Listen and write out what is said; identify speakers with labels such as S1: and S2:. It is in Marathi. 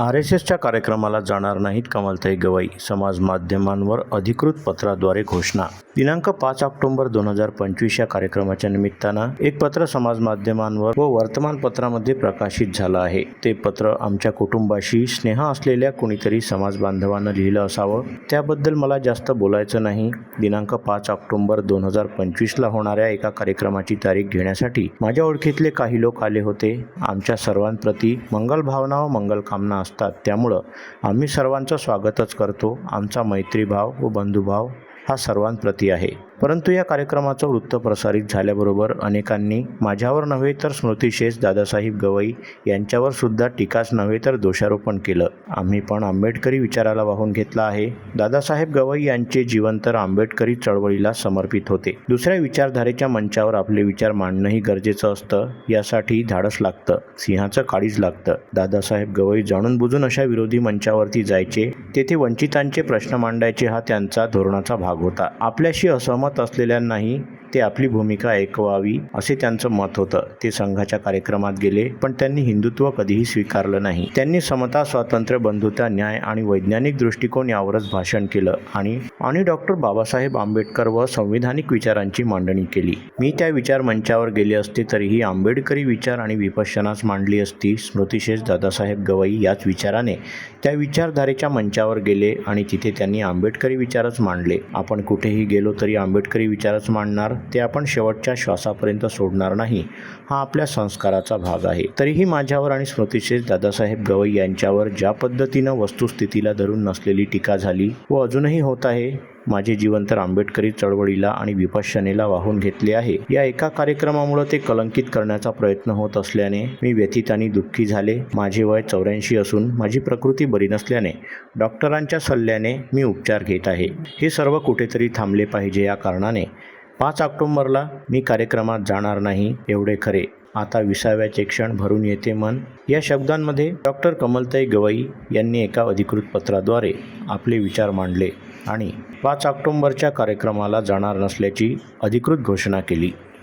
S1: आर एस एसच्या कार्यक्रमाला जाणार नाहीत कमलताई गवई. समाज माध्यमांवर अधिकृत पत्राद्वारे घोषणा. दिनांक पाच ऑक्टोबर दोन हजार पंचवीस या कार्यक्रमाच्या निमित्तानं एक पत्र समाज माध्यमांवर व वर्तमानपत्रामध्ये प्रकाशित झालं आहे. ते पत्र आमच्या कुटुंबाशी स्नेह असलेल्या कुणीतरी समाज बांधवांना लिहिलं असावं. त्याबद्दल मला जास्त बोलायचं नाही. दिनांक पाच ऑक्टोबर दोन हजार पंचवीसला होणाऱ्या एका कार्यक्रमाची तारीख घेण्यासाठी माझ्या ओळखीतले काही लोक आले होते. आमच्या सर्वांप्रती मंगल भावना व मंगल कामना असतात. त्यामुळं आम्ही सर्वांचं स्वागतच करतो. आमचा मैत्रीभाव व बंधुभाव हा सर्वांप्रती आहे. परंतु या कार्यक्रमाचं वृत्त प्रसारित झाल्याबरोबर अनेकांनी माझ्यावर नव्हे तर स्मृतिशेष दादासाहेब गवई यांच्यावर सुद्धा टीकाच नव्हे तर दोषारोपण केलं. आम्ही पण आंबेडकरी विचाराला वाहून घेतला आहे. दादासाहेब गवई यांचे जीवन तर आंबेडकरी चळवळीला समर्पित होते. दुसऱ्या विचारधारेच्या मंचावर आपले विचार मांडणंही गरजेचं असतं. यासाठी धाडस लागतं. सिंहाचं काळीज लागतं. दादासाहेब गवई जाणून बुजून अशा विरोधी मंचावरती जायचे तेथे वंचितांचे प्रश्न मांडायचे हा त्यांचा धोरणाचा भाग होता. आपल्याशी असहमत असलेल्यांनाही ते आपली भूमिका ऐकवावी असे त्यांचं मत होतं. ते संघाच्या कार्यक्रमात गेले पण त्यांनी हिंदुत्व कधीही स्वीकारलं नाही. त्यांनी समता स्वातंत्र्य बंधुता न्याय आणि वैज्ञानिक दृष्टिकोन यावरच भाषण केलं आणि आणि डॉक्टर बाबासाहेब आंबेडकर व संविधानिक विचारांची मांडणी केली. मी त्या विचार मंचावर गेले असते तरीही आंबेडकरी विचार आणि विपश्यनाच मांडली असती स्मृतिशेष दादासाहेब गवई याच विचाराने त्या विचारधारेच्या मंचावर गेले आणि तिथे त्यांनी आंबेडकरी विचारच मांडले. आपण कुठेही गेलो तरी आंबेडकरी विचारच मांडणार ते आपण शेवटच्या श्वासापर्यंत सोडणार नाही हा आपल्या संस्काराचा भाग आहे. तरीही माझ्यावर आणि स्मृतिशेष दादासाहेब गवई यांच्यावर ज्या पद्धतीनं वस्तुस्थितीला धरून नसलेली टीका झाली व अजूनही होत आहे माझे जीवन तर आंबेडकरी चळवळीला आणि विपश्यनेला वाहून घेतले आहे. या एका कार्यक्रमामुळे ते कलंकित करण्याचा प्रयत्न होत असल्याने मी व्यथित आणि दुःखी झाले. माझे वय चौऱ्याऐंशी असून माझी प्रकृती बरी नसल्याने डॉक्टरांच्या सल्ल्याने मी उपचार घेत आहे. हे सर्व कुठेतरी थांबले पाहिजे या कारणाने. पाच ऑक्टोंबरला मी कार्यक्रमात जाणार नाही एवढे खरे. आता विसाव्याचे क्षण भरून येते मन. या शब्दांमध्ये डॉक्टर कमलताई गवई यांनी एका अधिकृत पत्राद्वारे आपले विचार मांडले आणि पाच ऑक्टोंबरच्या कार्यक्रमाला जाणार नसल्याची अधिकृत घोषणा केली.